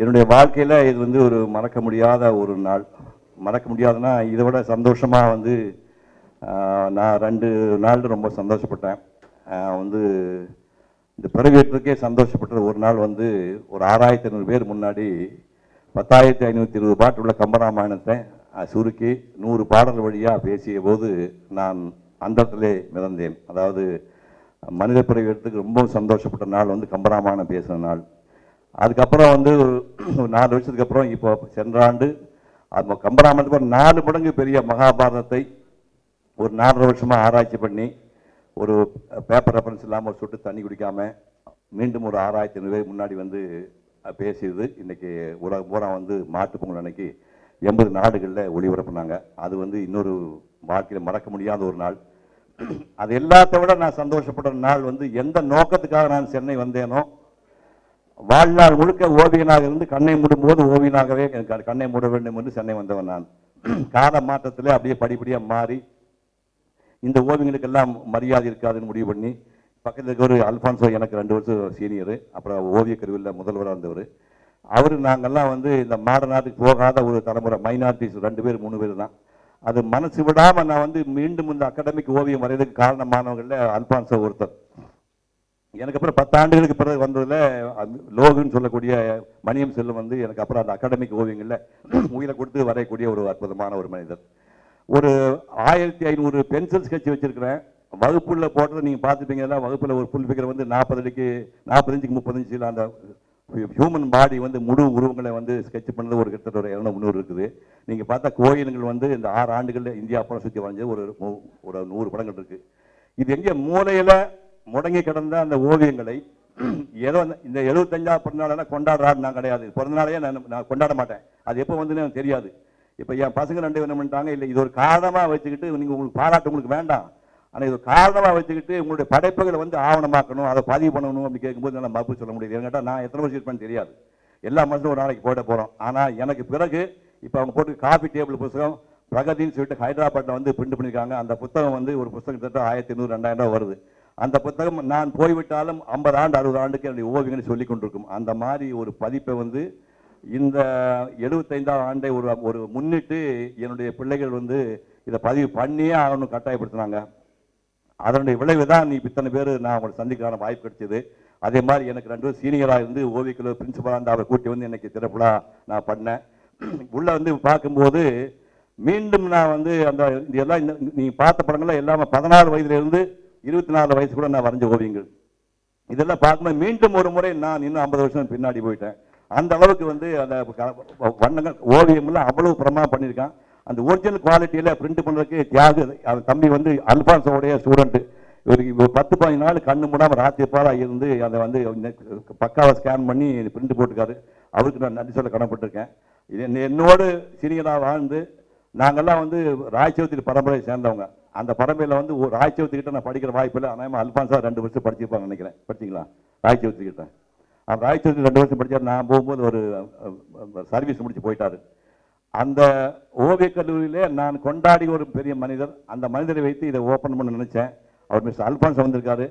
என்னுடைய வாழ்க்கையில் இது வந்து ஒரு மறக்க முடியாத ஒரு நாள். மறக்க முடியாதுன்னா இதை விட சந்தோஷமாக வந்து நான் ரெண்டு நாள் ரொம்ப சந்தோஷப்பட்டேன். வந்து இந்த பிறவியேற்றதுக்கே சந்தோஷப்பட்ட ஒரு நாள் வந்து ஒரு ஆறாயிரத்தி ஐநூறு பேர் முன்னாடி பத்தாயிரத்தி ஐநூற்றி இருபது பாட்டு உள்ள கம்பராமாயணத்தை சுருக்கி நூறு பாடல் வழியாக பேசிய போது நான் அந்த இடத்துல மிதந்தேன். அதாவது மனித பிறவி எடுத்துக்கு ரொம்ப சந்தோஷப்பட்ட நாள் வந்து கம்பராமாயணம் பேசின நாள். அதுக்கப்புறம் வந்து ஒரு நாலு வருஷத்துக்கு அப்புறம் இப்போ சென்ற ஆண்டு அது கம்பராமாயணத்துக்கு நாலு மடங்கு பெரிய மகாபாரதத்தை ஒரு நாலரை வருஷமாக ஆராய்ச்சி பண்ணி ஒரு பேப்பர் ரெஃபரன்ஸ் இல்லாமல் ஒரு சொட்டு தண்ணி குடிக்காமல் மீண்டும் ஒரு ஆறாயிரத்தி ஐநூறு முன்னாடி வந்து பேசியது. இன்றைக்கி உலக பூரா வந்து மாட்டு பொங்கல் அன்னைக்கு எண்பது நாடுகளில் ஒளிபரப்புனாங்க அது வந்து இன்னொரு வாழ்க்கையில் மறக்க முடியாத ஒரு நாள். அது எல்லாத்த விட நான் சந்தோஷப்படுற நாள் வந்து எந்த நோக்கத்துக்காக நான் சென்னை வந்தேனோ வாழ்நாள் முழுக்க ஓவியனாக இருந்து கண்ணை மூடும்போது ஓவியனாகவே கண்ணை மூட வேண்டும் என்று சென்னை வந்தவன் நான். கால மாற்றத்தில் அப்படியே படிப்படியாக மாறி இந்த ஓவியங்களுக்கெல்லாம் மரியாதை இருக்காதுன்னு முடிவு பண்ணி பக்கத்தில் இருக்க ஒரு அல்ஃபான்சோ எனக்கு ரெண்டு வருஷம் சீனியர் அப்புறம் ஓவியக் கருவியில் முதல்வராக இருந்தவர். அவர் நாங்கெல்லாம் வந்து இந்த மாடர்ன் போகாத ஒரு தலைமுறை மைனாரிட்டிஸ் ரெண்டு பேர் மூணு பேர் தான். அது மனசு விடாமல் நான் வந்து மீண்டும் இந்த அகாடமிக் ஓவியம் வரையறதுக்கு காரணமானவர்களில் அல்பான்சோ ஒருத்தர். எனக்கு அப்புறம் பத்தாண்டுகளுக்கு பிறகு வந்ததில் லோகுன்னு சொல்லக்கூடிய மணியம் செல்வம் வந்து எனக்கு அப்புறம் அந்த அகாடமிக் ஓவியங்களில் உயிரை கொடுத்து வரையக்கூடிய ஒரு அற்புதமான ஒரு மனிதர். ஒரு ஆயிரத்தி ஐநூறு பென்சில் ஸ்கெட்ச் வச்சிருக்கிறேன். வகுப்புள்ள போட்டதை நீங்கள் பார்த்துப்பீங்கன்னா வகுப்பில் ஒரு ஃபுல் ஃபிகர் வந்து நாற்பது அடிக்கு நாற்பது இன்ச்சுக்கு அந்த ஹியூமன் பாடி வந்து முழு உருவங்களை வந்து ஸ்கெட்ச் பண்ணது ஒரு கிட்டத்தட்ட ஒரு இரநூறு முந்நூறு இருக்குது. நீங்கள் பார்த்தா கோயில்கள் வந்து இந்த ஆறு ஆண்டுகளில் இந்தியா படம் சுற்றி வரைஞ்சது ஒரு ஒரு நூறு படங்கள் இருக்குது இது எங்கே மூலையில் முடங்கி கிடந்த அந்த ஓவியங்களை ஏதோ இந்த எழுபத்தஞ்சாவது பிறந்தநாள் கொண்டாடுறாரு. நான் கிடையாது. பிறந்தநாளையே நான் நான் கொண்டாட மாட்டேன். அது எப்போ வந்துன்னு எனக்கு தெரியாது. இப்போ என் பசங்க ரெண்டு என்ன பண்ணிட்டாங்க இல்லை இது ஒரு காரணமாக வச்சுக்கிட்டு நீங்கள் உங்களுக்கு பாராட்டு உங்களுக்கு வேண்டாம். ஆனால் இது காரணமாக வச்சுக்கிட்டு உங்களுடைய படைப்புகளை வந்து ஆவணமாக்கணும் அதை பதிவு பண்ணணும் அப்படி கேட்கும்போது என்னால் மறுப்பு சொல்ல முடியாது என்கிட்ட நான் எத்தனை வருஷம் இருப்பேன்னு தெரியாது. எல்லா மனுஷனும் ஒரு நாளைக்கு போட போகிறோம் ஆனால் எனக்கு பிறகு இப்போ அவங்க போட்டு காஃபி டேபிள் புத்தகம் பிரகதின்னு சொல்லிட்டு ஹைதராபாத்தில் வந்து பிரிண்ட் பண்ணியிருக்காங்க அந்த புத்தகம் வந்து ஒரு புத்தகம் கிட்டத்தட்ட ஆயிரத்தி நூறு ரெண்டாயிரம் ரூபாய் வருது. அந்த புத்தகம் நான் போய்விட்டாலும் ஐம்பது ஆண்டு அறுபது ஆண்டுக்கு என்னுடைய ஓவியங்களை சொல்லி கொண்டிருக்கும். அந்த மாதிரி ஒரு பதிப்பை வந்து இந்த எழுபத்தைந்தாம் ஆண்டை ஒரு ஒரு முன்னிட்டு என்னுடைய பிள்ளைகள் வந்து இதை பதிவு பண்ணியே ஆகணும் கட்டாயப்படுத்தினாங்க. அதனுடைய விளைவு தான் நீ இத்தனை பேர் நான் உங்களை சந்திக்கான வாய்ப்பு கிடைச்சது. அதே மாதிரி எனக்கு ரெண்டு பேரும் சீனியராக இருந்து ஓவியக்குழு பிரின்சிபலாக இருந்து அவரை கூட்டி வந்து எனக்கு திறப்புலா நான் பண்ணேன். உள்ளே வந்து பார்க்கும்போது மீண்டும் நான் வந்து அந்த எல்லாம் இந்த நீ பார்த்த படங்கள்லாம் எல்லாமே பதினாறு வயதுலேருந்து இருபத்தி நாலு வயசு கூட நான் வரைஞ்ச ஓவியங்கள். இதெல்லாம் பார்க்கும்போது மீண்டும் ஒரு முறை நான் இன்னும் ஐம்பது வருஷம் பின்னாடி போயிட்டேன். அந்த அளவுக்கு வந்து அந்த வண்ணங்கள் ஓவியம்லாம் அவ்வளவு பிரமாதம் பண்ணியிருக்கான். அந்த ஒரிஜினல் குவாலிட்டியில் பிரிண்ட் பண்ணுறதுக்கு தியாக. அந்த தம்பி வந்து அல்பான்சோடைய ஸ்டூடெண்ட்டு ஒரு பத்து பதினஞ்சு நாள் கண்ணு மூடாமல் ராத்திரி பாரா இருந்து அதை வந்து பக்காவை ஸ்கேன் பண்ணி பிரிண்ட் போட்டுருக்காரு. அவருக்கு நான் நன்றி சொல்ல கடமைப்பட்டிருக்கேன். இது என்னோடு சீனியராக வாழ்ந்து நாங்கள்லாம் வந்து ராய்ச்சவத்தி பரம்பரையை சேர்ந்தவங்க. அந்த பரம்பரையில் வந்து ஒரு ராய்ச்சவத்தி கிட்ட நான் படிக்கிற வாய்ப்பு இல்லை. ஆனால் அல்பான்சா ரெண்டு வருஷம் படிச்சிருப்பாங்க நினைக்கிறேன். படிச்சிங்களா? ராய்ச்சவத்தி அந்த அவர் ராய்ச்சவத்தி ரெண்டு வருஷம் படித்தார் நான் போகும்போது ஒரு சர்வீஸ் முடித்து போயிட்டார். அந்த ஓவியக் கல்லூரியிலே நான் கொண்டாடி ஒரு பெரிய மனிதர் அந்த மனிதரை வைத்து இதை ஓப்பன் பண்ண நினச்சேன். அவர் மிஸ்டர் அல்பான்ஸ் வந்திருக்காரு.